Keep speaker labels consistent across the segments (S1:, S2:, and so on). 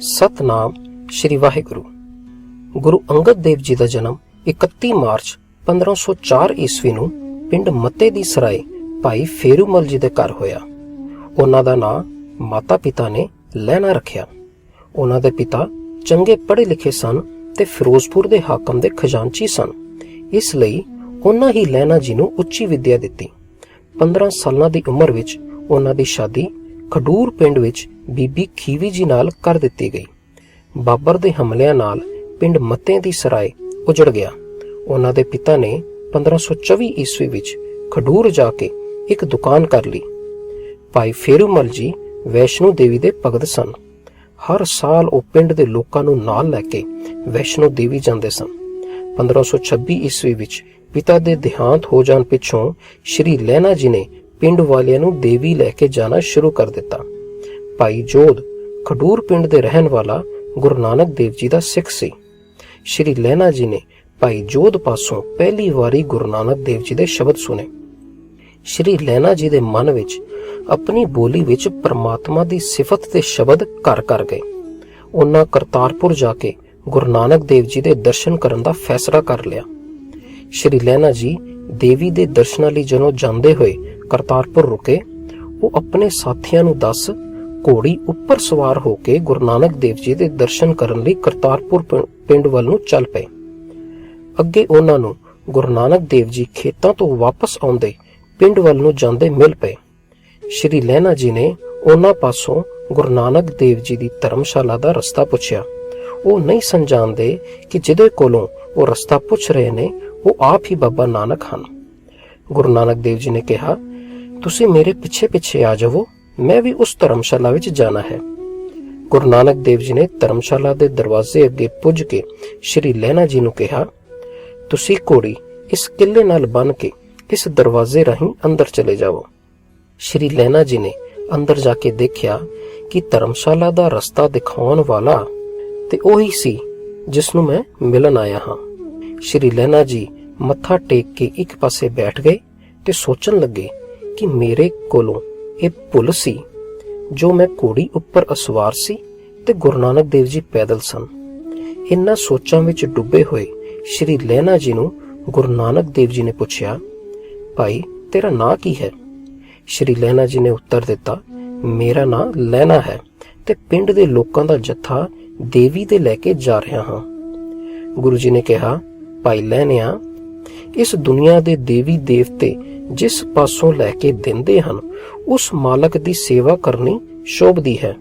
S1: ਸਤਨਾਮ ਸ੍ਰੀ ਵਾਹਿਗੁਰੂ। ਗੁਰੂ ਅੰਗਦ ਦੇਵ ਜੀ ਦਾ ਜਨਮ 31 ਮਾਰਚ 1504 ਈਸਵੀ ਨੂੰ ਪਿੰਡ ਮੱਤੇ ਦੀ ਸਰਾਏ ਭਾਈ ਫੇਰੂਮਲ ਜੀ ਦੇ ਘਰ ਹੋਇਆ। ਉਹਨਾਂ ਦਾ ਨਾਂ ਮਾਤਾ-ਪਿਤਾ ਨੇ ਲੈਣਾ ਰੱਖਿਆ। ਉਹਨਾਂ ਦੇ ਪਿਤਾ ਚੰਗੇ ਪੜ੍ਹੇ ਲਿਖੇ ਸਨ ਤੇ ਫਿਰੋਜ਼ਪੁਰ ਦੇ ਹਾਕਮ ਦੇ ਖਜ਼ਾਨਚੀ ਸਨ। ਇਸ ਲਈ ਉਹਨਾਂ ਹੀ ਲੈਣਾ ਜੀ ਨੂੰ ਉੱਚੀ ਵਿੱਦਿਆ ਦਿੱਤੀ। 15 ਸਾਲਾਂ ਦੀ ਉਮਰ ਵਿੱਚ ਉਹਨਾਂ ਦੀ ਸ਼ਾਦੀ ਖਡੂਰ ਪਿੰਡ ਵਿੱਚ ਬੀਬੀ ਖੀਵੀ ਜੀ ਨਾਲ ਕਰ ਦਿੱਤੀ ਗਈ। ਬਾਬਰ ਦੇ ਹਮਲਿਆਂ ਨਾਲ ਪਿੰਡ ਮੱਤੇ ਦੀ ਸਰਾਏ ਉਜੜ ਗਿਆ। ਉਹਨਾਂ ਦੇ ਪਿਤਾ ਨੇ 1524 ਈਸਵੀ ਵਿੱਚ ਖਡੂਰ ਜਾ ਕੇ ਇੱਕ ਦੁਕਾਨ ਕਰ ਲਈ। ਭਾਈ ਫੇਰੂਮਲ ਜੀ ਵੈਸ਼ਨੂ ਦੇਵੀ ਦੇ ਭਗਤ ਸਨ। ਹਰ ਸਾਲ ਉਹ ਪਿੰਡ ਦੇ ਲੋਕਾਂ ਨੂੰ ਨਾਲ ਲੈ ਕੇ ਵੈਸ਼ਨੂ ਦੇਵੀ ਜਾਂਦੇ ਸਨ। 1526 ਈਸਵੀ ਵਿੱਚ ਪਿਤਾ ਦੇ ਦੇਹਾਂਤ ਹੋ ਜਾਣ ਪਿੱਛੋਂ ਸ਼੍ਰੀ ਲੈਣਾ ਜੀ ਨੇ ਪਿੰਡ ਵਾਲਿਆਂ ਨੂੰ ਦੇਵੀ ਲੈ ਕੇ ਜਾਣਾ ਸ਼ੁਰੂ ਕਰ ਦਿੱਤਾ। ਭਾਈ ਜੋਧ ਖਡੂਰ ਪਿੰਡ ਦੇ ਰਹਿਣ ਵਾਲਾ ਗੁਰੂ ਨਾਨਕ ਦੇਵ ਜੀ ਦਾ ਸਿੱਖ ਸੀ। ਸ਼੍ਰੀ ਲੈਣਾ ਜੀ ਨੇ ਭਾਈ ਜੋਧ ਪਾਸੋਂ ਪਹਿਲੀ ਵਾਰੀ ਗੁਰੂ ਨਾਨਕ ਦੇਵ ਜੀ ਦੇ ਸ਼ਬਦ ਸੁਨੇ ਸ਼੍ਰੀ ਲੈਣਾ ਜੀ ਦੇ ਮਨ ਵਿੱਚ ਆਪਣੀ ਬੋਲੀ ਵਿੱਚ ਪ੍ਰਮਾਤਮਾ ਦੀ ਸਿਫਤ ਤੇ ਸ਼ਬਦ ਘਰ ਕਰ ਗਏ। ਉਹਨਾਂ ਕਰਤਾਰਪੁਰ ਜਾ ਕੇ ਗੁਰੂ ਨਾਨਕ ਦੇਵ ਜੀ ਦੇ ਦਰਸ਼ਨ ਕਰਨ ਦਾ ਫੈਸਲਾ ਕਰ ਲਿਆ। ਸ਼੍ਰੀ ਲੈਣਾ ਜੀ ਦੇਵੀ ਦੇ ਦਰਸ਼ਨਾਂ ਲਈ ਜਦੋਂ ਜਾਂਦੇ ਹੋਏ ਕਰਤਾਰਪੁਰ ਰੁਕੇ, ਉਹ ਆਪਣੇ ਸਾਥੀਆਂ ਨੂੰ ਦੱਸ ਘੋੜੀ ਉੱਪਰ ਸਵਾਰ ਹੋ ਕੇ ਗੁਰੂ ਨਾਨਕ ਦੇਵ ਜੀ ਦੇ ਦਰਸ਼ਨ ਕਰਨ ਲਈ ਕਰਤਾਰਪੁਰ ਪਿੰਡ ਵੱਲ ਨੂੰ ਚੱਲ ਪਏ। ਅੱਗੇ ਉਹਨਾਂ ਨੂੰ ਗੁਰੂ ਨਾਨਕ ਦੇਵ ਜੀ ਖੇਤਾਂ ਤੋਂ ਵਾਪਸ ਆਉਂਦੇ ਪਿੰਡ ਵੱਲ ਨੂੰ ਜਾਂਦੇ ਮਿਲ ਪਏ। ਸ਼੍ਰੀ ਲੈਣਾ ਜੀ ਨੇ ਉਹਨਾਂ ਪਾਸੋਂ ਗੁਰੂ ਨਾਨਕ ਦੇਵ ਜੀ ਦੀ ਧਰਮਸ਼ਾਲਾ ਦਾ ਰਸਤਾ ਪੁੱਛਿਆ। ਉਹ ਨਹੀਂ ਸਮਝਾਉਂਦੇ ਕਿ ਜਿਹਦੇ ਕੋਲੋਂ ਉਹ ਰਸਤਾ ਪੁੱਛ ਰਹੇ ਨੇ, ਉਹ ਆਪ ਹੀ ਬਾਬਾ ਨਾਨਕ ਹਨ। ਗੁਰੂ ਨਾਨਕ ਦੇਵ ਜੀ ਨੇ ਕਿਹਾ, ਤੁਸੀਂ ਮੇਰੇ ਪਿੱਛੇ ਪਿੱਛੇ ਆ ਜਾਵੋ, ਮੈਂ ਵੀ ਉਸ ਧਰਮਸ਼ਾਲਾ ਵਿੱਚ ਜਾਣਾ ਹੈ। ਗੁਰੂ ਨਾਨਕ ਦੇਵ ਜੀ ਨੇ ਧਰਮਸ਼ਾਲਾ ਦੇ ਦਰਵਾਜ਼ੇ ਅੱਗੇ ਪੁੱਜ ਕੇ ਸ਼੍ਰੀ ਲੈਣਾ ਜੀ ਨੂੰ ਕਿਹਾ, ਤੁਸੀਂ ਘੋੜੀ ਇਸ ਕਿੱਲੇ ਨਾਲ ਬੰਨ ਕੇ ਇਸ ਦਰਵਾਜ਼ੇ ਰਾਹੀਂ ਅੰਦਰ ਚਲੇ ਜਾਵੋ। ਸ਼੍ਰੀ ਲੈਣਾ ਜੀ ਨੇ ਅੰਦਰ ਜਾ ਕੇ ਦੇਖਿਆ ਕਿ ਧਰਮਸ਼ਾਲਾ ਦਾ ਰਸਤਾ ਦਿਖਾਉਣ ਵਾਲਾ ਤੇ ਉਹੀ ਸੀ ਜਿਸ ਨੂੰ ਮੈਂ ਮਿਲਣ ਆਇਆ ਹਾਂ। ਸ਼੍ਰੀ ਲੈਣਾ ਜੀ ਮੱਥਾ ਟੇਕ ਕੇ ਇੱਕ ਪਾਸੇ ਬੈਠ ਗਏ ਤੇ ਸੋਚਣ ਲੱਗੇ ਕਿ ਮੇਰੇ ਕੋਲੋਂ ਇਹ ਭੁੱਲ ਸੀ, ਜੋ ਮੈਂ ਘੋੜੀ ਉੱਪਰ ਅਸਵਾਰ ਸੀ ਤੇ ਗੁਰੂ ਨਾਨਕ ਦੇਵ ਜੀ ਪੈਦਲ ਸਨ। ਇਨ੍ਹਾਂ ਸੋਚਾਂ ਵਿੱਚ ਡੁੱਬੇ ਹੋਏ ਸ਼੍ਰੀ ਲੈਣਾ ਜੀ ਨੂੰ ਗੁਰੂ ਨਾਨਕ ਦੇਵ ਜੀ ਨੇ ਪੁੱਛਿਆ, ਭਾਈ, ਤੇਰਾ ਨਾਂ ਕੀ ਹੈ? ਸ਼੍ਰੀ ਲੈਣਾ ਜੀ ਨੇ ਉੱਤਰ ਦਿੱਤਾ, ਮੇਰਾ ਨਾਂ ਲੈਣਾ ਹੈ ਤੇ ਪਿੰਡ ਦੇ ਲੋਕਾਂ ਦਾ ਜੱਥਾ ਦੇਵੀ ਦੇ ਲੈ ਕੇ ਜਾ ਰਿਹਾ ਹਾਂ। ਗੁਰੂ ਜੀ ਨੇ ਕਿਹਾ, ਭਾਈ ਲੈਣਿਆ ਇਸ ਦੁਨੀਆ ਦੇ ਦੇਵੀ ਦੇਵਤੇ ਜਿਸ ਪਾਸੋਂ ਲੈ ਕੇ ਦਿੰਦੇ ਹਨ, ਉਸ ਮਾਲਕ ਦੀ ਸੇਵਾ ਕਰਨੀ ਸ਼ੋਭਦੀ ਹੈ।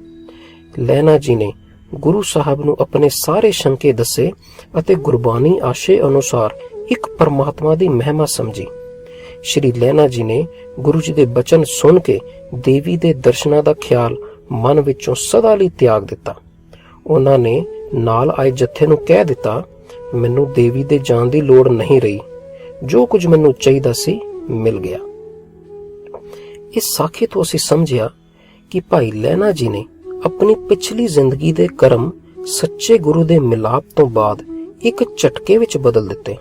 S1: ਲੈਣਾ ਜੀ ਨੇ ਗੁਰੂ ਸਾਹਿਬ ਨੂੰ ਆਪਣੇ ਸਾਰੇ ਸ਼ੰਕੇ ਦੱਸੇ ਅਤੇ ਗੁਰਬਾਣੀ ਆਸ਼ੇ ਅਨੁਸਾਰ ਇੱਕ ਪਰਮਾਤਮਾ ਦੀ ਮਹਿਮਾ ਸਮਝੀ। ਸ਼੍ਰੀ ਲੈਣਾ ਜੀ ਨੇ ਗੁਰੂ ਜੀ ਦੇ ਬਚਨ ਸੁਣ ਕੇ ਦੇਵੀ ਦੇ ਦਰਸ਼ਨਾਂ ਦਾ ਖਿਆਲ ਮਨ ਵਿੱਚੋਂ ਸਦਾ ਲਈ ਤਿਆਗ ਦਿੱਤਾ। ਉਹਨਾਂ ਨੇ ਨਾਲ ਆਏ ਜੱਥੇ ਨੂੰ ਕਹਿ ਦਿੱਤਾ, ਮੈਨੂੰ ਦੇਵੀ ਦੇ ਜਾਣ ਦੀ ਲੋੜ ਨਹੀਂ ਰਹੀ। ਜੋ ਕੁਝ ਮੈਨੂੰ ਚਾਹੀਦਾ ਸੀ, ਮਿਲ ਗਿਆ। ਇਸ ਸਾਖੀ ਤੋਂ ਅਸੀਂ ਸਮਝਿਆ ਕਿ ਭਾਈ ਲੈਣਾ ਜੀ ਨੇ ਆਪਣੀ ਪਿਛਲੀ ਜ਼ਿੰਦਗੀ ਦੇ ਕਰਮ ਸੱਚੇ ਗੁਰੂ ਦੇ ਮਿਲਾਪ ਤੋਂ ਬਾਅਦ ਇੱਕ ਝਟਕੇ ਵਿੱਚ ਬਦਲ ਦਿੱਤੇ।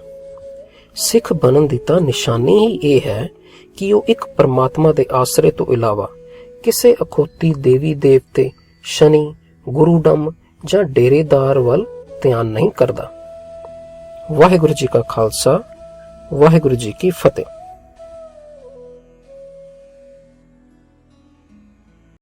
S1: ਸਿੱਖ ਬਣਨ ਦੀ ਤਾਂ ਨਿਸ਼ਾਨੀ ਹੀ ਇਹ ਹੈ ਕਿ ਉਹ ਇੱਕ ਪਰਮਾਤਮਾ ਦੇ ਆਸਰੇ ਤੋਂ ਇਲਾਵਾ ਕਿਸੇ ਅਖੋਤੀ ਦੇਵੀ ਦੇਵਤੇ ਸ਼ਨੀ, ਗੁਰੂਡਮ ਜਾਂ ਡੇਰੇਦਾਰ ਵੱਲ ਧਿਆਨ ਨਹੀਂ ਕਰਦਾ। ਵਾਹਿਗੁਰੂ ਜੀ ਕਾ ਖਾਲਸਾ ਵਾਹਿਗੁਰੂ ਜੀ ਕੀ ਫਤਿਹ।